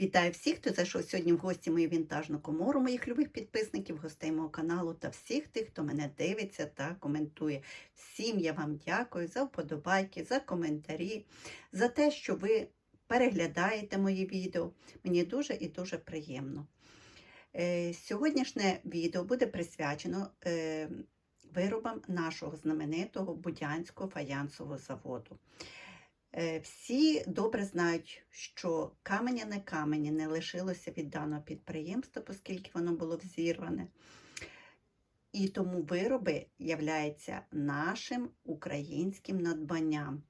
Вітаю всіх, хто зайшов сьогодні в гості мою вінтажну комору, моїх любих підписників, гостей мого каналу та всіх тих, хто мене дивиться та коментує. Всім я вам дякую за вподобайки, за коментарі, за те, що ви переглядаєте мої відео. Мені дуже і дуже приємно. Е, Сьогоднішнє відео буде присвячено е, виробам нашого знаменитого Будянського фаянсового заводу. Е, Всі добре знають, що каменя на камені не лишилося від даного підприємства, оскільки воно було взірване. І тому вироби являються нашим українським надбанням.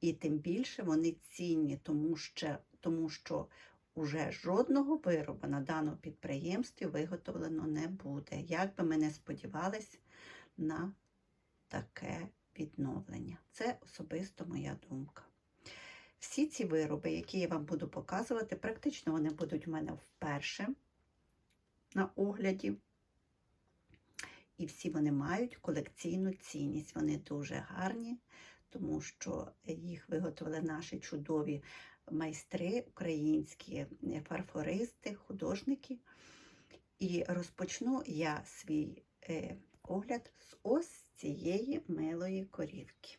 І тим більше вони цінні, тому що, тому що уже жодного виробу на даному підприємстві виготовлено не буде. Як би ми не сподівались на таке відновлення. Це особисто моя думка. Всі ці вироби, які я вам буду показувати, практично вони будуть у мене вперше на огляді. І всі вони мають колекційну цінність. Вони дуже гарні, тому що їх виготовили наші чудові майстри, українські фарфористи, художники. І розпочну я свій е, огляд з ось цієї милої корівки.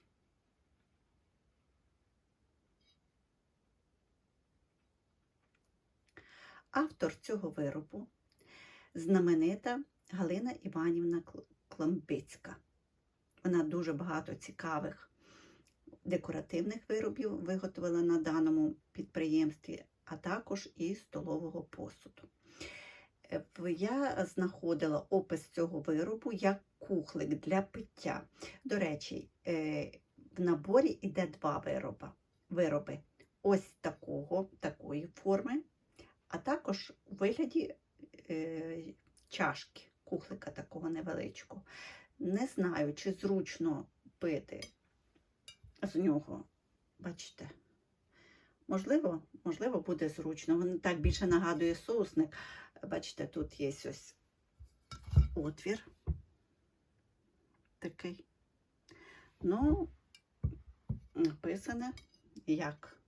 Автор цього виробу знаменита Галина Іванівна Кламбицька. Вона дуже багато цікавих декоративних виробів виготовила на даному підприємстві, а також і столового посуду. Е, Я знаходила опис цього виробу як кухлик для пиття. До речі, е, в наборі йде два вироби. вироби. Ось такого, такої форми, а також у вигляді е, чашки, кухлика такого невеличкого. Не знаю, чи зручно пити з нього, бачите, можливо, можливо, буде зручно. Він так більше нагадує соусник. Бачите, тут є ось отвір такий. Ну, написане як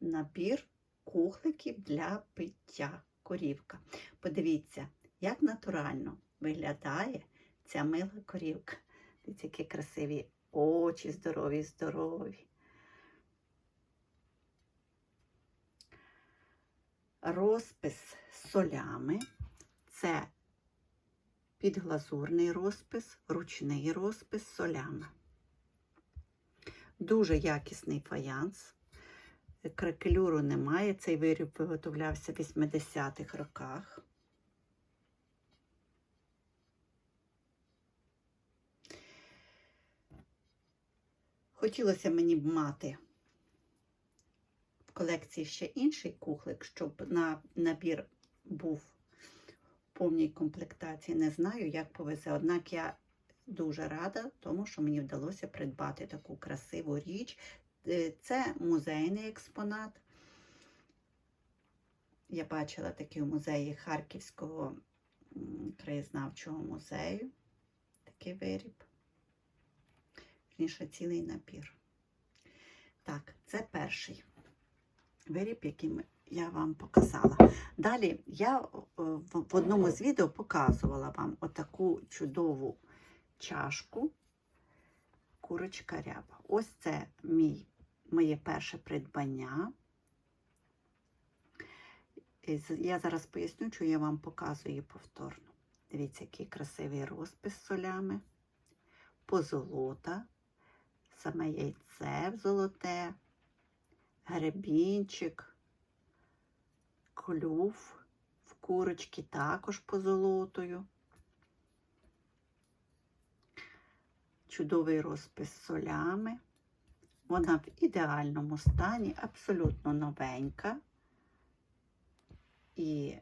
набір кухликів для пиття корівка. Подивіться, як натурально виглядає ця мила корівка. Дивіться, які красиві очі, здорові, здорові. Розпис солями це підглазурний розпис, ручний розпис солями. Дуже якісний фаянс. Кракелюру немає. Цей виріб виготовлявся в 80-х роках. Хотілося мені б мати в колекції ще інший кухлик, щоб на набір був в повній комплектації. Не знаю, як повезе. Однак я дуже рада, тому що мені вдалося придбати таку красиву річ. Е, Це музейний експонат. Я бачила такий у музеї Харківського краєзнавчого музею. Такий виріб. Вірніше, цілий набір. Так, це перший виріб, який я вам показала. Далі я в одному з відео показувала вам отаку чудову чашку курочка ряба. Ось це мій, моє перше придбання. Я зараз поясню, що я вам показую повторно. Дивіться, який красивий розпис з солями, позолота, саме яйце золоте, гребінчик, клюв в курочки також позолотою. Чудовий розпис солями. Вона в ідеальному стані, абсолютно новенька. І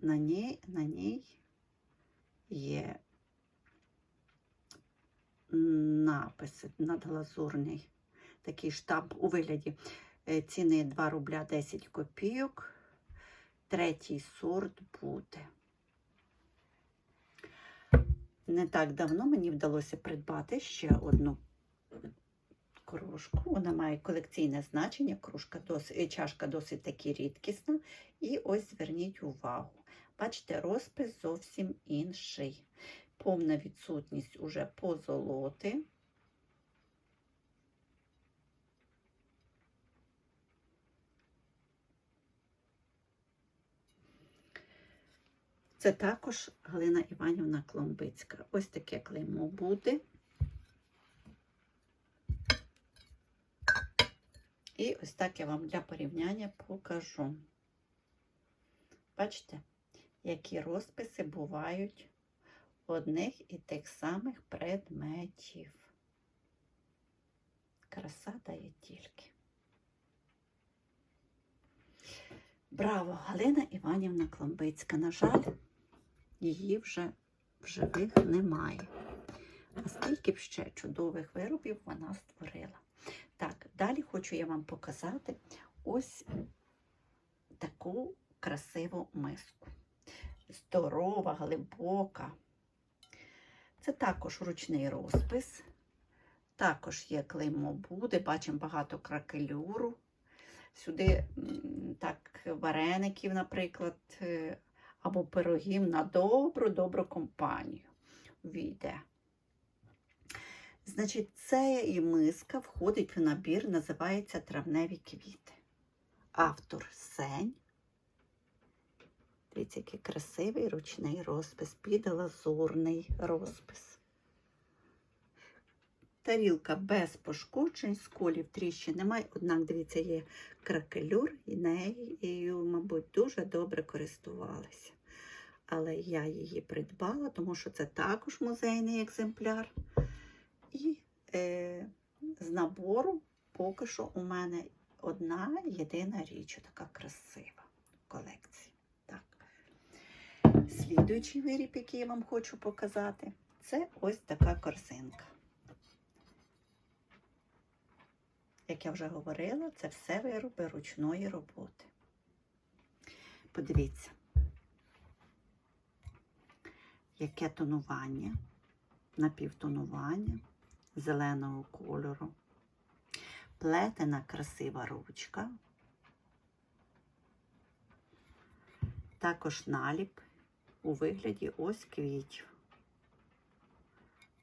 на ній, на ній є написи надглазурний, такий штамп у вигляді ціни 2 рубля 10 копійок. Третій сорт буде. Не так давно мені вдалося придбати ще одну кружку. Вона має колекційне значення, кружка досить, е, чашка досить таки рідкісна. І ось зверніть увагу. Бачите, розпис зовсім інший. Повна відсутність уже позолоти. Це також Галина Іванівна Кломбицька. Ось таке клеймо буде. І ось так я вам для порівняння покажу. Бачите, які розписи бувають одних і тих самих предметів. Краса дає тільки. Браво! Галина Іванівна Кломбицька. На жаль, її вже в живих немає. А скільки б ще чудових виробів вона створила. Так, далі хочу я вам показати ось таку красиву миску. Здорова, глибока. Це також ручний розпис. Також є клеймо буде, бачимо багато кракелюру. Сюди так вареників, наприклад, е, або пирогів на добру-добру компанію війде. Значить, ця і миска входить в набір, називається Травневі квіти. Автор Сень. Дивіться, який красивий ручний розпис, підлазурний розпис. Тарілка без пошкоджень, сколів тріщин немає, однак, дивіться, є кракелюр, і нею, мабуть, дуже добре користувалися. Але я її придбала, тому що це також музейний екземпляр. І е, з набору поки що у мене одна єдина річ, така красива в колекції. Так. Слідуючий виріб, який я вам хочу показати, це ось така корзинка. Як я вже говорила, це все вироби ручної роботи. Подивіться, яке тонування, напівтонування зеленого кольору, плетена красива ручка, також наліп у вигляді ось квітів,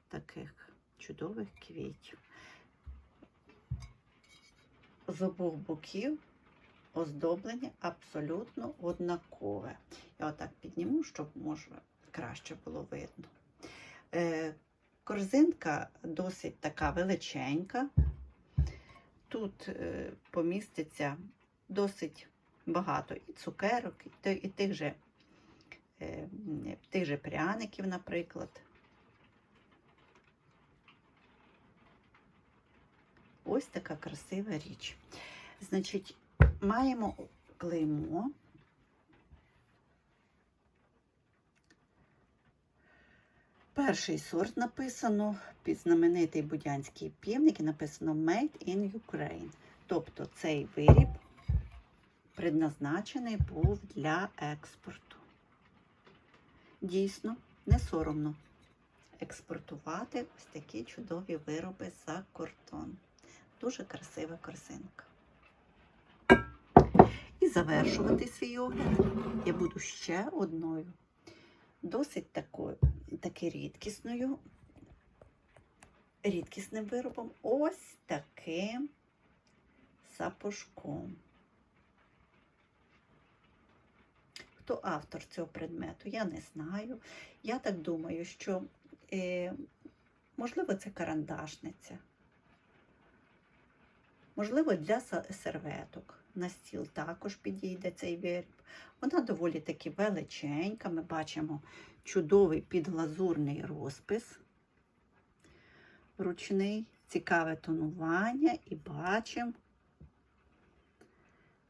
таких чудових квітів. З обох боків оздоблення абсолютно однакове. Я отак підніму, щоб може краще було видно. Е, Корзинка досить така величенька. Тут е, поміститься досить багато і цукерок, і, тих, же, е, тих же пряників, наприклад. Ось така красива річ. Значить, маємо клеймо. Перший сорт написано під знаменитий будянський півник і написано Made in Ukraine. Тобто цей виріб предназначений був для експорту. Дійсно, не соромно експортувати ось такі чудові вироби за кордон. Дуже красива корзинка. І завершувати свій огляд я буду ще одною, досить такою, таки рідкісною, рідкісним виробом. Ось таким сапожком. Хто автор цього предмету, я не знаю. Я так думаю, що, е, можливо, це карандашниця. Можливо, для серветок. На стіл також підійде цей виріб. Вона доволі таки величенька. Ми бачимо чудовий підглазурний розпис, ручний, цікаве тонування і бачимо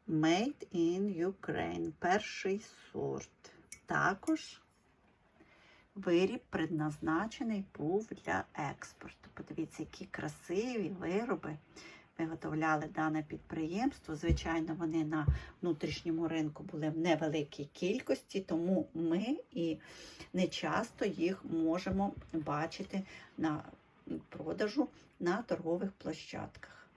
Made in Ukraine, перший сорт. Також виріб предназначений був для експорту. Подивіться, які красиві вироби виготовляли дане підприємство. Звичайно, вони на внутрішньому ринку були в невеликій кількості, тому ми і не часто їх можемо бачити на продажу на торгових площадках.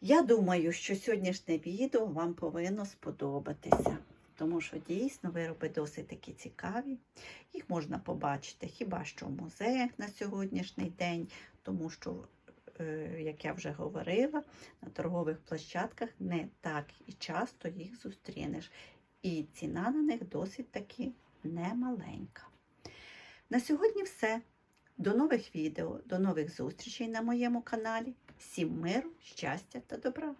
Я думаю, що сьогоднішнє відео вам повинно сподобатися, тому що дійсно вироби досить такі цікаві. Їх можна побачити хіба що в музеях на сьогоднішній день, тому що, як я вже говорила, на торгових площадках не так і часто їх зустрінеш. І ціна на них досить таки немаленька. На сьогодні все. До нових відео, до нових зустрічей на моєму каналі. Всім миру, щастя та добра!